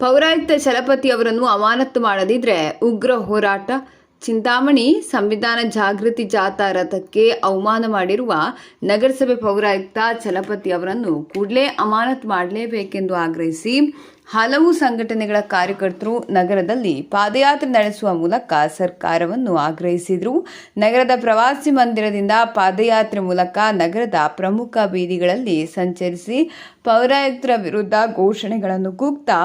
ಪೌರಾಯುಕ್ತ ಚಲಪತಿ ಅವರನ್ನು ಅಮಾನತು ಮಾಡದಿದ್ರೆ ಉಗ್ರ ಹೋರಾಟ, ಚಿಂತಾಮಣಿ ಸಂವಿಧಾನ ಜಾಗೃತಿ ಜಾಥಾ ರಥಕ್ಕೆ ಅವಮಾನ ಮಾಡಿರುವ ನಗರಸಭೆ ಪೌರಾಯುಕ್ತ ಚಲಪತಿ ಅವರನ್ನು ಕೂಡಲೇ ಅಮಾನತ್ ಮಾಡಲೇಬೇಕೆಂದು ಆಗ್ರಹಿಸಿ ಹಲವು ಸಂಘಟನೆಗಳ ಕಾರ್ಯಕರ್ತರು ನಗರದಲ್ಲಿ ಪಾದಯಾತ್ರೆ ನಡೆಸುವ ಮೂಲಕ ಸರ್ಕಾರವನ್ನು ಆಗ್ರಹಿಸಿದರು. ನಗರದ ಪ್ರವಾಸಿ ಮಂದಿರದಿಂದ ಪಾದಯಾತ್ರೆ ಮೂಲಕ ನಗರದ ಪ್ರಮುಖ ಬೀದಿಗಳಲ್ಲಿ ಸಂಚರಿಸಿ ಪೌರಾಯುಕ್ತರ ವಿರುದ್ಧ ಘೋಷಣೆಗಳನ್ನು ಕೂಗ್ತಾ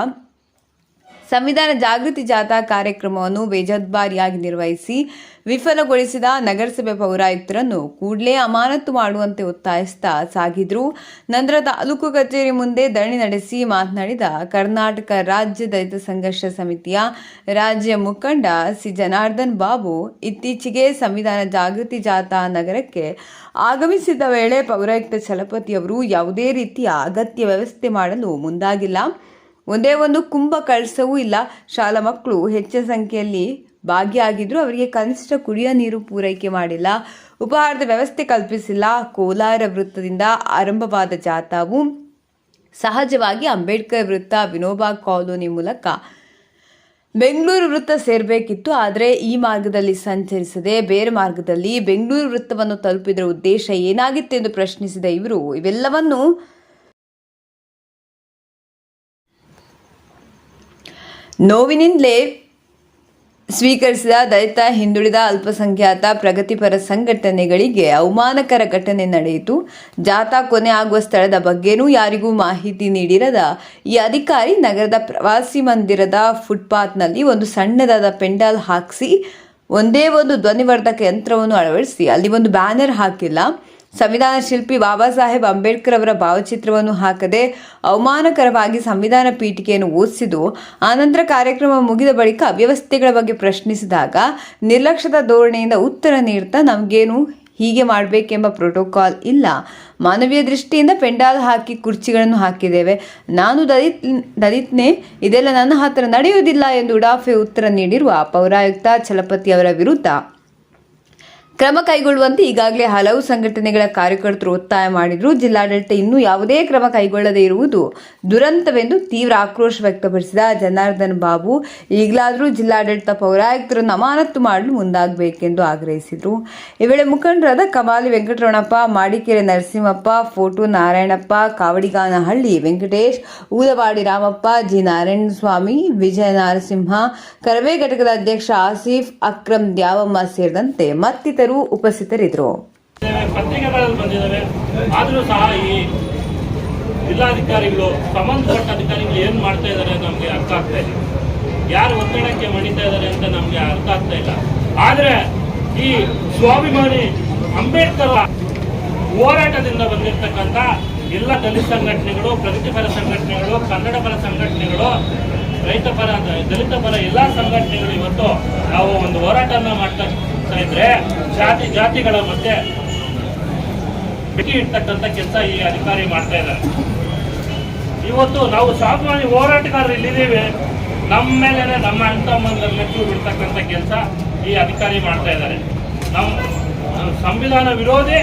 ಸಂವಿಧಾನ ಜಾಗೃತಿ ಜಾಥಾ ಕಾರ್ಯಕ್ರಮವನ್ನು ಬೇಜವಾಬ್ದಾರಿಯಾಗಿ ನಿರ್ವಹಿಸಿ ವಿಫಲಗೊಳಿಸಿದ ನಗರಸಭೆ ಪೌರಾಯುಕ್ತರನ್ನು ಕೂಡಲೇ ಅಮಾನತು ಮಾಡುವಂತೆ ಒತ್ತಾಯಿಸ್ತಾ ಸಾಗಿದ್ರು. ನಂತರ ತಾಲೂಕು ಕಚೇರಿ ಮುಂದೆ ಧರಣಿ ನಡೆಸಿ ಮಾತನಾಡಿದ ಕರ್ನಾಟಕ ರಾಜ್ಯ ದಲಿತ ಸಂಘರ್ಷ ಸಮಿತಿಯ ರಾಜ್ಯ ಮುಖಂಡ ಸಿ ಜನಾರ್ದನ್ ಬಾಬು, ಇತ್ತೀಚೆಗೆ ಸಂವಿಧಾನ ಜಾಗೃತಿ ಜಾಥಾ ನಗರಕ್ಕೆ ಆಗಮಿಸಿದ ವೇಳೆ ಪೌರಾಯುಕ್ತ ಚಲಪತಿಯವರು ಯಾವುದೇ ರೀತಿಯ ಅಗತ್ಯ ವ್ಯವಸ್ಥೆ ಮಾಡಲು ಮುಂದಾಗಿಲ್ಲ. ಒಂದೇ ಒಂದು ಕುಂಭ ಕಳಸವೂ ಇಲ್ಲ. ಶಾಲಾ ಮಕ್ಕಳು ಹೆಚ್ಚಿನ ಸಂಖ್ಯೆಯಲ್ಲಿ ಭಾಗಿಯಾಗಿದ್ದರೂ ಅವರಿಗೆ ಕನಿಷ್ಠ ಕುಡಿಯ ನೀರು ಪೂರೈಕೆ ಮಾಡಿಲ್ಲ. ಉಪಹಾರದ ವ್ಯವಸ್ಥೆ ಕಲ್ಪಿಸಿಲ್ಲ. ಕೋಲಾರ ವೃತ್ತದಿಂದ ಆರಂಭವಾದ ಜಾಥಾವು ಸಹಜವಾಗಿ ಅಂಬೇಡ್ಕರ್ ವೃತ್ತ, ವಿನೋಬಾ ಕಾಲೋನಿ ಮೂಲಕ ಬೆಂಗಳೂರು ವೃತ್ತ ಸೇರಬೇಕಿತ್ತು. ಆದರೆ ಈ ಮಾರ್ಗದಲ್ಲಿ ಸಂಚರಿಸದೆ ಬೇರೆ ಮಾರ್ಗದಲ್ಲಿ ಬೆಂಗಳೂರು ವೃತ್ತವನ್ನು ತಲುಪಿದರ ಉದ್ದೇಶ ಏನಾಗಿತ್ತು ಎಂದು ಪ್ರಶ್ನಿಸಿದ ಇವರು, ಇವೆಲ್ಲವನ್ನು ನೋವಿನಿಂದಲೇ ಸ್ವೀಕರಿಸಿದ ದಲಿತ, ಹಿಂದುಳಿದ ಅಲ್ಪಸಂಖ್ಯಾತ, ಪ್ರಗತಿಪರ ಸಂಘಟನೆಗಳಿಗೆ ಅವಮಾನಕರ ಘಟನೆ ನಡೆಯಿತು. ಜಾಥಾ ಕೊನೆ ಆಗುವ ಸ್ಥಳದ ಬಗ್ಗೆನೂ ಯಾರಿಗೂ ಮಾಹಿತಿ ನೀಡಿರದ ಈ ಅಧಿಕಾರಿ ನಗರದ ಪ್ರವಾಸಿ ಮಂದಿರದ ಫುಟ್ಪಾತ್ನಲ್ಲಿ ಒಂದು ಸಣ್ಣದಾದ ಪೆಂಡಾಲ್ ಹಾಕಿಸಿ, ಒಂದೇ ಒಂದು ಧ್ವನಿವರ್ಧಕ ಯಂತ್ರವನ್ನು ಅಳವಡಿಸಿ, ಅಲ್ಲಿ ಒಂದು ಬ್ಯಾನರ್ ಹಾಕಿಲ್ಲ. ಸಂವಿಧಾನ ಶಿಲ್ಪಿ ಬಾಬಾ ಸಾಹೇಬ್ ಅಂಬೇಡ್ಕರ್ ಅವರ ಭಾವಚಿತ್ರವನ್ನು ಹಾಕದೆ ಅವಮಾನಕರವಾಗಿ ಸಂವಿಧಾನ ಪೀಠಿಕೆಯನ್ನು ಓದಿಸಿದ್ದು, ಆನಂತರ ಕಾರ್ಯಕ್ರಮ ಮುಗಿದ ಬಳಿಕ ಅವ್ಯವಸ್ಥೆಗಳ ಬಗ್ಗೆ ಪ್ರಶ್ನಿಸಿದಾಗ ನಿರ್ಲಕ್ಷ್ಯದ ಧೋರಣೆಯಿಂದ ಉತ್ತರ ನೀಡ್ತಾ, ನಮಗೇನು ಹೀಗೆ ಮಾಡಬೇಕೆಂಬ ಪ್ರೋಟೋಕಾಲ್ ಇಲ್ಲ. ಮಾನವೀಯ ದೃಷ್ಟಿಯಿಂದ ಪೆಂಡಾಲ್ ಹಾಕಿ ಕುರ್ಚಿಗಳನ್ನು ಹಾಕಿದ್ದೇವೆ. ನಾನು ದಲಿತ್, ದಲಿತ್ನೇ, ಇದೆಲ್ಲ ನನ್ನ ಹತ್ರ ನಡೆಯುವುದಿಲ್ಲ ಎಂದು ಉಡಾಫೆ ಉತ್ತರ ನೀಡಿರುವ ಪೌರಾಯುಕ್ತ ಚಲಪತಿ ಅವರ ವಿರುದ್ಧ ಕ್ರಮ ಕೈಗೊಳ್ಳುವಂತೆ ಈಗಾಗಲೇ ಹಲವು ಸಂಘಟನೆಗಳ ಕಾರ್ಯಕರ್ತರು ಒತ್ತಾಯ ಮಾಡಿದ್ರು. ಜಿಲ್ಲಾಡಳಿತ ಇನ್ನೂ ಯಾವುದೇ ಕ್ರಮ ಕೈಗೊಳ್ಳದೇ ಇರುವುದು ದುರಂತವೆಂದು ತೀವ್ರ ಆಕ್ರೋಶ ವ್ಯಕ್ತಪಡಿಸಿದ ಜನಾರ್ದನ್ ಬಾಬು. ಈಗಲಾದರೂ ಜಿಲ್ಲಾಡಳಿತ ಪೌರಾಯುಕ್ತರನ್ನು ಅಮಾನತು ಮಾಡಲು ಮುಂದಾಗಬೇಕೆಂದು ಆಗ್ರಹಿಸಿದರು. ಈ ವೇಳೆ ಮುಖಂಡರಾದ ಕಮಾಲಿ ವೆಂಕಟರಮಣಪ್ಪ, ಮಾಡಿಕೆರೆ ನರಸಿಂಹಪ್ಪ, ಫೋಟೋ ನಾರಾಯಣಪ್ಪ, ಕಾವಡಿಗಾನಹಳ್ಳಿ ವೆಂಕಟೇಶ್, ಊದವಾಡಿ ರಾಮಪ್ಪ, ಜಿ ನಾರಾಯಣಸ್ವಾಮಿ, ವಿಜಯ ನರಸಿಂಹ, ಕರವೇ ಘಟಕದ ಅಧ್ಯಕ್ಷ ಆಸೀಫ್, ಅಕ್ರಮ್ ದ್ಯಾವಮ್ಮ ಸೇರಿದಂತೆ ಮತ್ತಿತರರು ಉಪಸ್ಥಿತರಿದ್ದರು ಪತ್ರಿಕೆಗಳಲ್ಲಿ ಬಂದಿದ್ದಾರೆ ಆದರೂ ಸಹ ಈ ಜಿಲ್ಲಾಧಿಕಾರಿಗಳು, ಸಂಬಂಧಪಟ್ಟ ಅಧಿಕಾರಿಗಳು ಏನು ಮಾಡ್ತಾ ಇದ್ದಾರೆ ನಮಗೆ ಅರ್ಥ ಆಗ್ತಾ ಇಲ್ಲ. ಯಾರು ಒತ್ತಡಕ್ಕೆ ಮಣಿತಾ ಇದ್ದಾರೆ ಅಂತ ನಮಗೆ ಅರ್ಥ ಆಗ್ತಾ ಇಲ್ಲ. ಆದರೆ ಈ ಸ್ವಾಭಿಮಾನಿ ಅಂಬೇಡ್ಕರ್ ಹೋರಾಟದಿಂದ ಬಂದಿರತಕ್ಕಂಥ ಎಲ್ಲ ದಲಿತ ಸಂಘಟನೆಗಳು, ಪ್ರಗತಿಪರ ಸಂಘಟನೆಗಳು, ಕನ್ನಡ ಪರ ಸಂಘಟನೆಗಳು, ರೈತ ಪರ, ದಲಿತ ಪರ ಎಲ್ಲ ಸಂಘಟನೆಗಳು ಇವತ್ತು ನಾವು ಒಂದು ಹೋರಾಟನ ಮಾಡ್ತಾ ಇದ್ರೆ ಜಾತಿ ಜಾತಿಗಳ ಮಧ್ಯೆ ಬೆಂಕಿ ಇಡ್ತಕ್ಕಂಥ ಕೆಲಸ ಈ ಅಧಿಕಾರಿ ಮಾಡ್ತಾ ಇದ್ದಾರೆ. ಇವತ್ತು ನಾವು ಸಾಮಾನ್ಯ ಹೋರಾಟಗಾರರು ಇಲ್ಲಿದ್ದೀವಿ. ನಮ್ಮ ಮೇಲೆ ನಮ್ಮ ಅಣ್ಣ ಮೆಚ್ಚು ಬಿಡ್ತಕ್ಕಂಥ ಕೆಲಸ ಈ ಅಧಿಕಾರಿ ಮಾಡ್ತಾ ಇದ್ದಾರೆ. ನಮ್ಮ ಸಂವಿಧಾನ ವಿರೋಧಿ,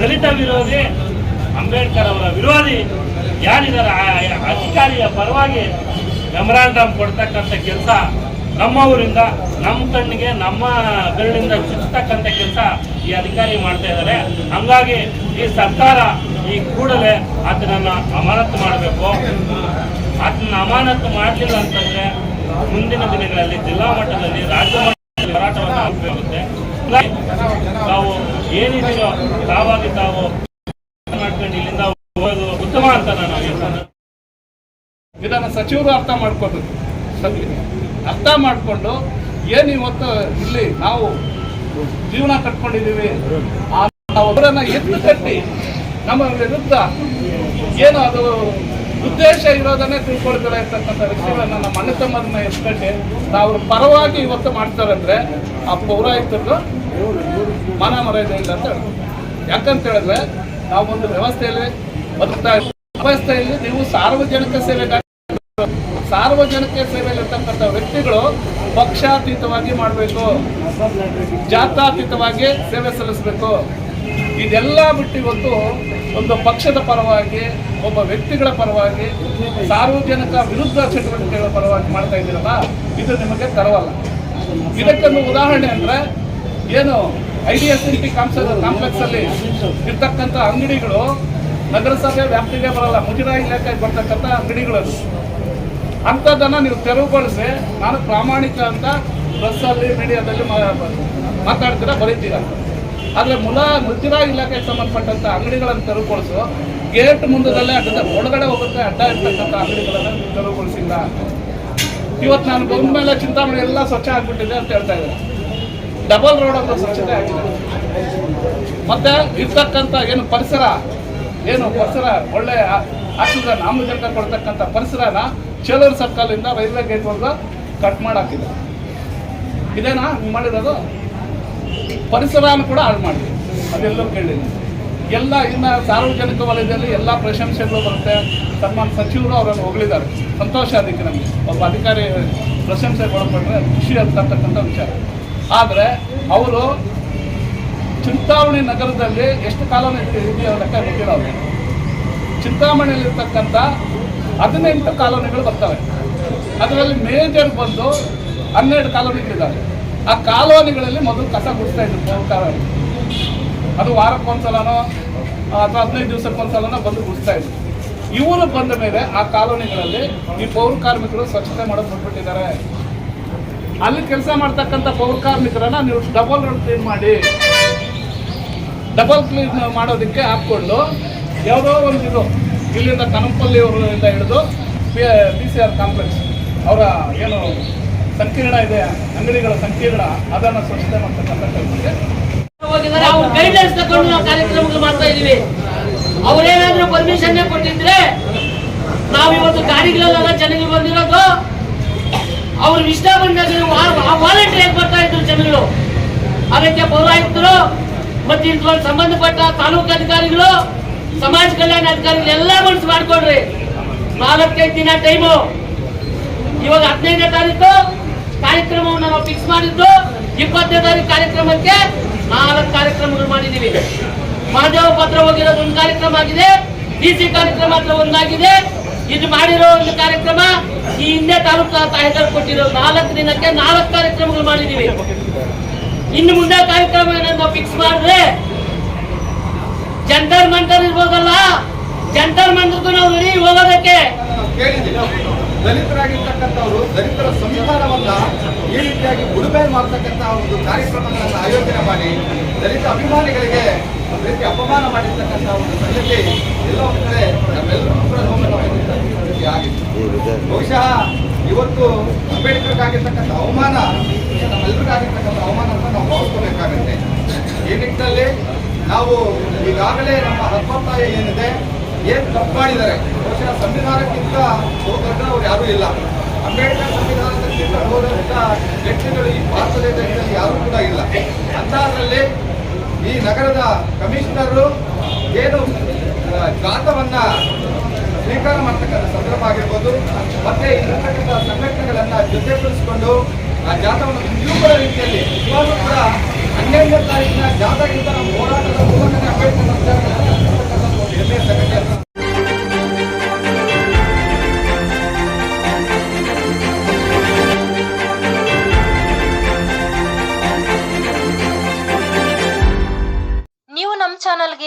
ದಲಿತ ವಿರೋಧಿ, ಅಂಬೇಡ್ಕರ್ ಅವರ ವಿರೋಧಿ ಯಾರಿದ್ದಾರೆ? ಅಧಿಕಾರಿಯ ಪರವಾಗಿ ಮೆಮರಾಂಡಮ್ ಕೊಡ್ತಕ್ಕಂಥ ಕೆಲಸ ನಮ್ಮವರಿಂದ ನಮ್ಮ ಕಣ್ಣಿಗೆ, ನಮ್ಮ ಬೆರಳಿಂದ ಚುಚ್ಚತಕ್ಕಂಥ ಕೆಲಸ ಈ ಅಧಿಕಾರಿ ಮಾಡ್ತಾ ಇದ್ದಾರೆ. ಹಂಗಾಗಿ ಈ ಸರ್ಕಾರ ಈ ಕೂಡಲೇ ಆತನನ್ನ ಅಮಾನತು ಮಾಡಬೇಕು. ಆತನ ಅಮಾನತು ಮಾಡಲಿಲ್ಲ ಅಂತಂದ್ರೆ ಮುಂದಿನ ದಿನಗಳಲ್ಲಿ ಜಿಲ್ಲಾ ಮಟ್ಟದಲ್ಲಿ ರಾಜ್ಯ ಮಟ್ಟದಲ್ಲಿ ಹೋರಾಟವನ್ನು ಆಗಬೇಕಾಗುತ್ತೆ. ತಾವು ಏನಿದೆಯೋ ತಾವಾಗಿ ತಾವು ಮಾಡ್ಕೊಂಡು ಇಲ್ಲಿಂದ ಹೋಗೋದು ಉತ್ತಮ ಅಂತ ನಾನು ಇದನ್ನು ಸಚಿವರು ಅರ್ಥ ಮಾಡ್ಕೋಬೇಕು. ಸದ್ಯ ಅರ್ಥ ಮಾಡಿಕೊಂಡು ಏನು ಇವತ್ತು ಇಲ್ಲಿ ನಾವು ಜೀವನ ಕಟ್ಕೊಂಡಿದ್ದೀವಿ ಅವರನ್ನ ಎತ್ತು ಕಟ್ಟಿ ನಮ್ಮ ವಿರುದ್ಧ ಏನು ಅದು ಉದ್ದೇಶ ಇರೋದನ್ನೇ ತಿಳ್ಕೊಳ್ತಾರೆ ಇರ್ತಕ್ಕಂಥ ವ್ಯಕ್ತಿಗಳನ್ನ ನಮ್ಮ ಅಣ್ಣ ತಮ್ಮನ್ನ ಎತ್ಕಟ್ಟಿ ನಾವು ಪರವಾಗಿ ಇವತ್ತು ಮಾಡ್ತಾರಂದ್ರೆ ಆ ಪೌರಾಯುಕ್ತರದ್ದು ಮಾನ ಮರ್ಯಾದೆ ಇಲ್ಲ ಅಂತ ಹೇಳ್ತಾರೆ ಯಾಕಂತ ಹೇಳಿದ್ರೆ ಒಂದು ವ್ಯವಸ್ಥೆಯಲ್ಲಿ ಬದುಕ್ತಾ. ವ್ಯವಸ್ಥೆಯಲ್ಲಿ ನೀವು ಸಾರ್ವಜನಿಕ ಸೇವೆಗಾಗಿ ಸಾರ್ವಜನಿಕ ಸೇವೆಯಲ್ಲಿರ್ತಕ್ಕಂಥ ವ್ಯಕ್ತಿಗಳು ಪಕ್ಷಾತೀತವಾಗಿ ಮಾಡಬೇಕು. ಜಾತ್ಯಾತೀತವಾಗಿ ಸೇವೆ ಸಲ್ಲಿಸಬೇಕು. ಇದೆಲ್ಲ ಬಿಟ್ಟು ಇವತ್ತು ಒಂದು ಪಕ್ಷದ ಪರವಾಗಿ, ಒಬ್ಬ ವ್ಯಕ್ತಿಗಳ ಪರವಾಗಿ, ಸಾರ್ವಜನಿಕ ವಿರುದ್ಧ ಚಟುವಟಿಕೆಗಳ ಪರವಾಗಿ ಮಾಡ್ತಾ ಇದ್ದೀರಲ್ಲ, ಇದು ನಿಮಗೆ ತರವಲ್ಲ ಇದಕ್ಕೊಂದು ಉದಾಹರಣೆ ಅಂದರೆ, ಏನು I D S T complex ಅಲ್ಲಿ ಇರ್ತಕ್ಕಂಥ ಅಂಗಡಿಗಳು ನಗರಸಭೆ ವ್ಯಾಪ್ತಿಗೆ ಬರಲ್ಲ, ಮುಜರಾಯಿ ಇಲಾಖೆಗೆ ಬರ್ತಕ್ಕಂಥ ಅಂಗಡಿಗಳು. ಅಂಥದ್ದನ್ನ ನೀವು ತೆರವುಗೊಳಿಸಿ ನಾನು ಪ್ರಾಮಾಣಿಕ ಅಂತ ಬಸ್ಸಲ್ಲಿ, ಮೀಡಿಯಾದಲ್ಲಿ ಮಾತಾಡ್ತೀರಾ, ಬರೀತೀರಾ? ಆದರೆ ಮುಲ ಮುಜಿರಾ ಇಲಾಖೆಗೆ ಸಂಬಂಧಪಟ್ಟಂಥ ಅಂಗಡಿಗಳನ್ನು ತೆರವುಗೊಳಿಸು. ಗೇಟ್ ಮುಂದದಲ್ಲೇ ಅಡ್ಡ ಒಳಗಡೆ ಹೋಗುತ್ತೆ, ಅಡ್ಡ ಇರ್ತಕ್ಕಂಥ ಅಂಗಡಿಗಳನ್ನು ತೆರವುಗೊಳಿಸಿಲ್ಲ. ಇವತ್ತು ನಾನು ಬಂದ ಮೇಲೆ ಚಿಂತಾಮಣಿ ಎಲ್ಲ ಸ್ವಚ್ಛ ಆಗಿಬಿಟ್ಟಿದೆ ಅಂತ ಹೇಳ್ತಾ ಇದ್ದಾರೆ. ಡಬಲ್ ರೋಡ್ ಅಂತ ಸ್ವಚ್ಛತೆ ಆಗಿದೆ. ಮತ್ತೆ ಇರ್ತಕ್ಕಂಥ ಏನು ಪರಿಸರ? ಏನು ಪರಿಸರ? ಒಳ್ಳೆ ಆಕ್ಸಿಜನ್ ಆಮ್ಲಜನಕ ಕೊಡ್ತಕ್ಕಂಥ ಪರಿಸರನ ಚೇಲೂರು ಸರ್ಕಲ್ ಇಂದ ರೈಲ್ವೆ ಗೇಟ್ ವರ್ಗ ಕಟ್ ಮಾಡಾಕಿದೆ ಇದೇನಾ? ಮಾಡಿರೋದು? ಪರಿಸರನ ಕೂಡ ಹಾಳು ಮಾಡಿ. ಅದೆಲ್ಲೋ ಕೇಳಿದೆ ಎಲ್ಲ ಇನ್ನು ಸಾರ್ವಜನಿಕ ವಲಯದಲ್ಲಿ ಎಲ್ಲ ಪ್ರಶಂಸೆಗಳು ಬರುತ್ತೆ. ತಮ್ಮ ಸಚಿವರು ಅವರನ್ನು ಹೊಗಳಿದ್ದಾರೆ. ಸಂತೋಷ ಅದಕ್ಕೆ ನಮಗೆ. ಒಬ್ಬ ಅಧಿಕಾರಿ ಪ್ರಶಂಸೆ ಒಳಪಟ್ಟರೆ ಖುಷಿ ಅಂತಕ್ಕಂಥ ವಿಚಾರ. ಆದರೆ ಅವರು ಚಿಂತಾಮಣಿ ನಗರದಲ್ಲಿ ಎಷ್ಟು ಕಾಲ ಇದೆಯೋ ಲೆಕ್ಕ ಅವ್ರಿಗೆ. ಚಿಂತಾಮಣಿಯಲ್ಲಿರ್ತಕ್ಕಂಥ ಹದಿನೆಂಟು ಕಾಲೋನಿಗಳು ಬರ್ತವೆ. ಅದರಲ್ಲಿ ಮೇಜರ್ ಬಂದು ಹನ್ನೆರಡು ಕಾಲೋನಿಗಳಿದ್ದಾವೆ ಆ ಕಾಲೋನಿಗಳಲ್ಲಿ ಮೊದಲು ಕಸ ಗುಡಿಸ್ತಾ ಇದ್ರು ಅದು ವಾರಕ್ಕೊಂದ್ಸಲನೋ, ಅಥವಾ ಹದಿನೈದು ದಿವಸಕ್ಕೊಂದ್ಸಲನೋ ಬಂದು ಗುಡಿಸ್ತಾ ಇದ್ರು. ಇವರು ಬಂದ ಮೇಲೆ ಆ ಕಾಲೋನಿಗಳಲ್ಲಿ ಈ ಪೌರ ಕಾರ್ಮಿಕರು ಸ್ವಚ್ಛತೆ ಮಾಡೋದು ಬಂದ್ಬಿಟ್ಟಿದ್ದಾರೆ. ಅಲ್ಲಿ ಕೆಲಸ ಮಾಡ್ತಕ್ಕಂಥ ಪೌರ ಕಾರ್ಮಿಕರನ್ನ ನೀವು ಡಬಲ್ ರೋಡ್ ಕ್ಲೀನ್ ಮಾಡಿ, ಡಬಲ್ ಕ್ಲೀನ್ ಮಾಡೋದಕ್ಕೆ ಹಾಕ್ಕೊಂಡು, ಯಾವುದೋ ಒಂದು ಇದು ಇಲ್ಲಿಂದ ಕನಂಪಲ್ಲಿ ಅವರಿಂದ ಹಿಡಿದು ಪಿ ಸಿ ಆರ್ ಕಾಂಪ್ಲೆಕ್ಸ್. ಅವರ ಏನು ಸಂಕೀರ್ಣ ಇದೆ, ಅಂಗಡಿಗಳ ಸಂಕೀರ್ಣ ಅದನ್ನು ಸ್ವಚ್ಛತೆ ಮಾಡ್ತಕ್ಕಂಥ ಕೆಲಸಕ್ಕೆ ತಗೊಂಡು ನಾವು ಕಾರ್ಯಕ್ರಮಗಳು ಮಾಡ್ತಾ ಇದೀವಿ ಅವ್ರೇನಾದ್ರೂ ಪರ್ಮಿಷನ್ ಕೊಟ್ಟಿದ್ರೆ ನಾವು ಇವತ್ತು ಗಾಡಿಗಳೆಲ್ಲ ಜನಗಳು ಬಂದಿರೋದು. ಅವ್ರಿಗೆ ಇಷ್ಟ ಬಂದಾಗ ವಾಲಂಟಿಯರ್ ಬರ್ತಾ ಇದ್ರು ಜನಗಳು. ಅದಕ್ಕೆ ಪೌರಾಯುಕ್ತರು ಮತ್ತೆ ಸಂಬಂಧಪಟ್ಟ ತಾಲೂಕು ಅಧಿಕಾರಿಗಳು ಸಮಾಜ ಕಲ್ಯಾಣ ಅಧಿಕಾರಿಗಳೆಲ್ಲ ಮನಸ್ಸು ಮಾಡ್ಕೊಡ್ರಿ ನಾಲ್ಕೈದು ದಿನ ಟೈಮು ಇವಾಗ ಹದಿನೈದನೇ ತಾರೀಕು ಕಾರ್ಯಕ್ರಮವನ್ನು ನಾವು ಫಿಕ್ಸ್ ಮಾಡಿದ್ದು. ಇಪ್ಪತ್ತನೇ ತಾರೀಕು ಕಾರ್ಯಕ್ರಮಕ್ಕೆ ನಾಲ್ಕು ಕಾರ್ಯಕ್ರಮಗಳು ಮಾಡಿದ್ದೀವಿ. ಮಹಾದೇವ ಪತ್ರ ಹೋಗಿರೋದು ಒಂದು ಕಾರ್ಯಕ್ರಮ ಆಗಿದೆ. ಡಿ ಸಿ ಕಾರ್ಯಕ್ರಮ ಹತ್ರ ಒಂದಾಗಿದೆ. ಇದು ಮಾಡಿರೋ ಒಂದು ಕಾರ್ಯಕ್ರಮ ಈ ಹಿಂದೆ ತಾಲೂಕು ತಾಯಿದಾರ ಕೊಟ್ಟಿರೋ ನಾಲ್ಕು ದಿನಕ್ಕೆ ನಾಲ್ಕು ಕಾರ್ಯಕ್ರಮಗಳು ಮಾಡಿದ್ದೀವಿ. ಇನ್ನು ಮುಂದೆ ಕಾರ್ಯಕ್ರಮ ಏನಾದ್ರು ಫಿಕ್ಸ್ ಮಾಡಿದ್ರೆ ಮಂಟರ್ಗೂ ನಾವು ರೆಡಿ ಹೋಗೋದಕ್ಕೆ ದಲಿತರಾಗಿರ್ತಕ್ಕಂಥವ್ರು ದಲಿತರ ಸಂವಿಧಾನವನ್ನ ಈ ರೀತಿಯಾಗಿ ಗುಡುಬೆ ಮಾಡ್ತಕ್ಕಂಥ ಒಂದು ಕಾರ್ಯಕ್ರಮಗಳನ್ನು ಆಯೋಜನೆ ಮಾಡಿ ದಲಿತ ಅಭಿಮಾನಿಗಳಿಗೆ ರೀತಿ ಅಪಮಾನ ಮಾಡಿರ್ತಕ್ಕಂಥ ಒಂದು ಸಂಗತಿ ಎಲ್ಲ ಕಡೆ ನಮ್ಮೆಲ್ಲರೂ ಕೂಡ ಬಹುಶಃ ಇವತ್ತು ಅಂಬೇಡ್ಕರ್ಗಾಗಿರ್ತಕ್ಕಂಥ ಅವಮಾನ, ನಮ್ಮೆಲ್ಲರಿಗಾಗಿರ್ತಕ್ಕಂಥ ಅವಮಾನ ಅಂತ ನಾವು ಭಾವಿಸ್ಕೋಬೇಕಾಗತ್ತೆ. ಈ ನಿಟ್ಟಿನಲ್ಲಿ ನಾವು ಈಗಾಗಲೇ ನಮ್ಮ ಹತ್ತೊತ್ತಾಯ ಏನಿದೆ ಏನ್ ತಪ್ಪು ಮಾಡಿದ್ದಾರೆ? ಬಹುಶಃ ಸಂವಿಧಾನಕ್ಕಿಂತ ದೊಡ್ಡ ಅವ್ರು ಯಾರೂ ಇಲ್ಲ. ಅಂಬೇಡ್ಕರ್ ಸಂವಿಧಾನದಲ್ಲಿ ಹೋದಂತ ವ್ಯಕ್ತಿಗಳು ಈ ಭಾರತ ದೇಶದಲ್ಲಿ ಯಾರೂ ಕೂಡ ಇಲ್ಲ. ಅಂಥದ್ರಲ್ಲಿ ಈ ನಗರದ ಕಮಿಷನರು ಏನು ಜಾತವನ್ನ ಸ್ವೀಕಾರ ಮಾಡ್ತಕ್ಕಂಥ ಸಂದರ್ಭ ಆಗಿರ್ಬೋದು, ಮತ್ತೆ ಇಲ್ಲಿರ್ತಕ್ಕಂಥ ಸಂಘಟನೆಗಳನ್ನ ಜೊತೆಗೊಳಿಸಿಕೊಂಡು ಆ ಜಾತವನ್ನು ವಿಜೃಂಭಣ ರೀತಿಯಲ್ಲಿ, ಇವಾಗಲೂ ಕೂಡ ಹನ್ನೆರಡನೇ ತಾರೀಕಿನ ಜಾಥಾಗಿಂತ ಹೋರಾಟದ ಮೂಲಕನೇ ಅಂಬೇಡ್ಕರ್